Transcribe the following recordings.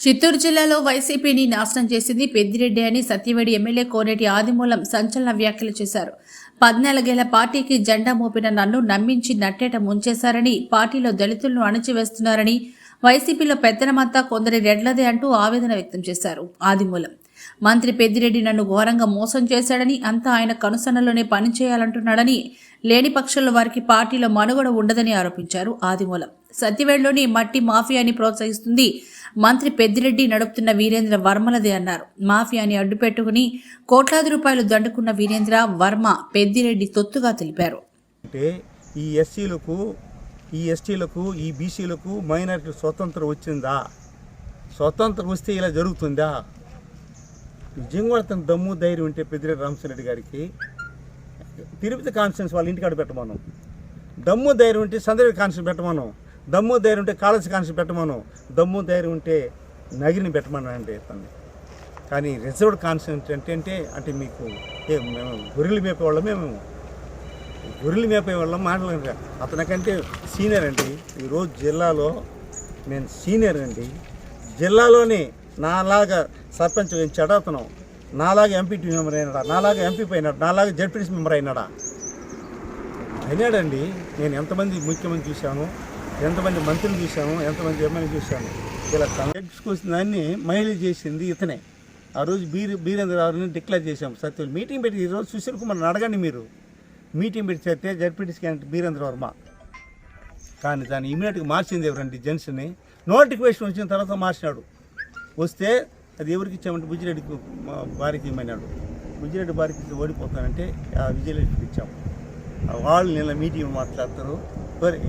చిత్తూరు జిల్లాలో వైసీపీని నాశనం చేసింది పెద్దిరెడ్డి అని సత్యవేడి ఎమ్మెల్యే కోనేటి ఆదిమూలం సంచలన వ్యాఖ్యలు చేశారు. పద్నాలుగేళ్ళ పార్టీకి జెండా మోపిన నన్ను నమ్మించి నట్టేట ముంచేశారని పార్టీలో దళితులను అణచివేస్తున్నారని వైసీపీలో పెత్తనమంతా కొందరి రెడ్లదే అంటూ ఆవేదన వ్యక్తం చేశారు ఆదిమూలం. మంత్రి పెద్దిరెడ్డి నన్ను ఘోరంగా మోసం చేశాడని అంతా ఆయన కనుసన్నలోనే పనిచేయాలంటున్నాడని లేని పక్షంలో వారికి పార్టీలో మనుగడ ఉండదని ఆరోపించారు ఆదిమూలం. సత్యవేడులోని మట్టి మాఫియాని ప్రోత్సహిస్తుంది మంత్రి పెద్దిరెడ్డి నడుపుతున్న వీరేంద్ర వర్మలదే అన్నారు. మాఫియాని అడ్డుపెట్టుకుని కోట్లాది రూపాయలు దండుకున్న వీరేంద్ర వర్మ పెద్దిరెడ్డి తొత్తుగా తెలిపారు. అంటే ఈ ఎస్సీలకు ఈ ఎస్టీలకు ఈ బీసీలకు మైనారిటీ స్వతంత్రం వచ్చిందా? స్వతంత్రం వస్తే ఇలా జరుగుతుందా? నిజంగా అతను దమ్ము ధైర్యం ఉంటే పెద్దిరెడ్డి రామచంద్రెడ్డి గారికి తిరుపతి కాన్స్టిట్యూన్స్ వాళ్ళ ఇంటికాడ పెట్టమను. దమ్ము ధైర్యం ఉంటే సందర్భ కాన్స్టిట్యూన్ పెట్టమను. దమ్ము ధైర్యం ఉంటే కాలేజ్ కాన్స్టిట్యూన్ పెట్టమను. దమ్ము ధైర్యం ఉంటే నగిరిని పెట్టమనండి అంటే కానీ రిజర్వ్డ్ కాన్స్టిట్యూన్స్ అంటే అంటే అంటే మీకు ఏ మేము గొర్రెలు మేపే వాళ్ళమే మేము. గొర్రెలు మేపే వాళ్ళం మాట్లాడలేదు అతనికంటే సీనియర్ అండి. ఈరోజు జిల్లాలో నేను సీనియర్ అండి. జిల్లాలోనే నాలాగా సర్పంచ్ చెడతను అతను నాలాగా ఎంపీటీ మెంబర్ అయినాడా? నాలాగా ఎంపీ అయినాడు నాలాగా జడ్పీటీసీ మెంబర్ అయినాడా? అయినాడండి. నేను ఎంతమంది ముఖ్యమంత్రి చూశాను ఎంతమంది మంత్రులు చూశాను ఎంతమంది ఎమ్మెల్యే చూశాను. ఇలా ఎగ్స్కొచ్చిన దాన్ని మహిళ చేసింది ఇతనే. ఆ రోజు బీర్ బీరేంద్రరావుని డిక్లేర్ చేశాం. సత్యం మీటింగ్ పెట్టి ఈరోజు సుశీల్ కుమార్ని అడగండి మీరు. మీటింగ్ పెట్టి చేస్తే జడ్పీటీసీ క్యాండిడేట్ బీరేంద్ర వర్మ. కానీ దాన్ని ఇమీడియట్గా మార్చింది ఎవరండి జెంట్స్ని నోటిఫికేషన్ వచ్చిన తర్వాత మార్చినాడు. వస్తే అది ఎవరికి ఇచ్చామంటే బుజ్జిరెడ్డికి భార్యకి ఇమ్మన్నాడు బుజ్జిరెడ్డి భార్యకి ఓడిపోతానంటే ఆ విజయలక్ష్మికి ఇచ్చాము వాళ్ళు నిన్న మీటింగ్ మాట్లాడతారు. మరి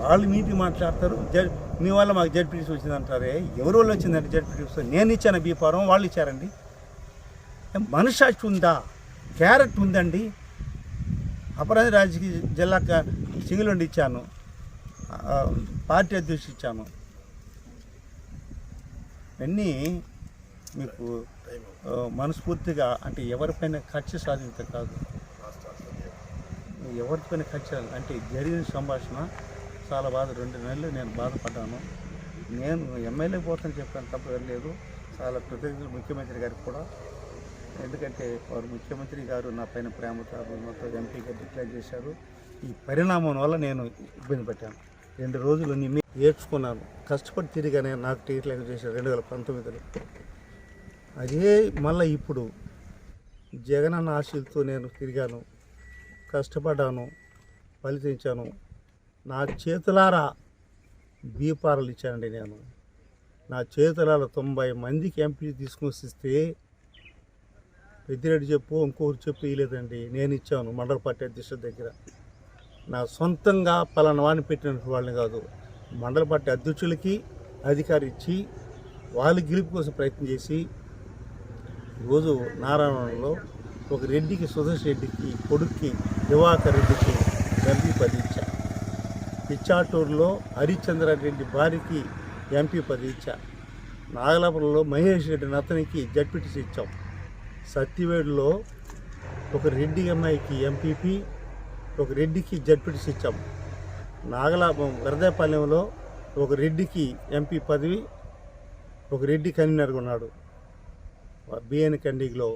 వాళ్ళు మీటింగ్ మాట్లాడతారు. జడ్ మీ వల్ల మాకు జడ్పీటీసీ వచ్చిందంటారే. ఎవరి వల్ల వచ్చిందంటే జడ్పీటీసీ నేను ఇచ్చాను బీఫారం వాళ్ళు ఇచ్చారండి. మనసాక్షి ఉందా? క్యారెట్ ఉందండి. అపరాధ రాజకీయ జిల్లా సింగిలుండి ఇచ్చాను. పార్టీ అధ్యక్షుడు ఇచ్చాను ఇవన్నీ మీకు మనస్ఫూర్తిగా అంటే ఎవరిపైన ఖర్చు సాధించ కాదు. ఎవరిపైన ఖర్చు అంటే జరిగిన సంభాషణ చాలా బాధ రెండు నెలలు నేను బాధపడ్డాను. నేను ఎమ్మెల్యే పోతాను చెప్పాను తప్ప వెళ్ళలేదు చాలా కృతజ్ఞతలు ముఖ్యమంత్రి గారికి కూడా. ఎందుకంటే వారు ముఖ్యమంత్రి గారు నా పైన ప్రేమతో అభిమానంతో ఎంపీగా డిక్లేర్ చేశారు. ఈ పరిణామం వల్ల నేను ఇబ్బంది పడ్డాను. రెండు రోజులు నిన్ను ఏడ్చుకున్నాను కష్టపడి తిరిగానే నాకు టికెట్ లెక్క చేశారు రెండు వేల పంతొమ్మిదిలో. అదే మళ్ళీ ఇప్పుడు జగనన్న ఆశలతో నేను తిరిగాను. కష్టపడ్డాను ఫలితించాను నా చేతులారా బీపారలు ఇచ్చానండి నేను. నా చేతులారా తొంభై మందికి ఎంపీ తీసుకొని వస్తే పెద్దిరెడ్డి చెప్పు ఇంకొకరు చెప్పు ఇవ్వలేదండి నేను ఇచ్చాను మండల పార్టీ అధ్యక్షుడి దగ్గర. నా సొంతంగా పలానా వాడిని పెట్టిన వాళ్ళని కాదు. మండల పార్టీ అధ్యక్షులకి అధికారి ఇచ్చి వాళ్ళ గెలుపు కోసం ప్రయత్నం చేసి ఈరోజు నారాయణలో ఒక రెడ్డికి సుధేష్ రెడ్డికి కొడుక్కి దివాకర్ రెడ్డికి ఎంపీ పది ఇచ్చా. పిచ్చాటూరులో హరిశ్చంద్ర రెడ్డి భార్యకి ఎంపీ పది ఇచ్చా. నాగలాపురంలో మహేష్ రెడ్డి నతనికి జడ్పీటీసీ ఇచ్చాం. సత్యవేడులో ఒక రెడ్డి అమ్మాయికి ఎంపీపీ ఒక రెడ్డికి జడ్పీటీసీ ఇచ్చాం. నాగలాపురం వరదాపాలెంలో ఒక రెడ్డికి ఎంపీ పదవి ఒక రెడ్డి కన్వీనర్గా ఉన్నాడు. బిఎన్ కండిలో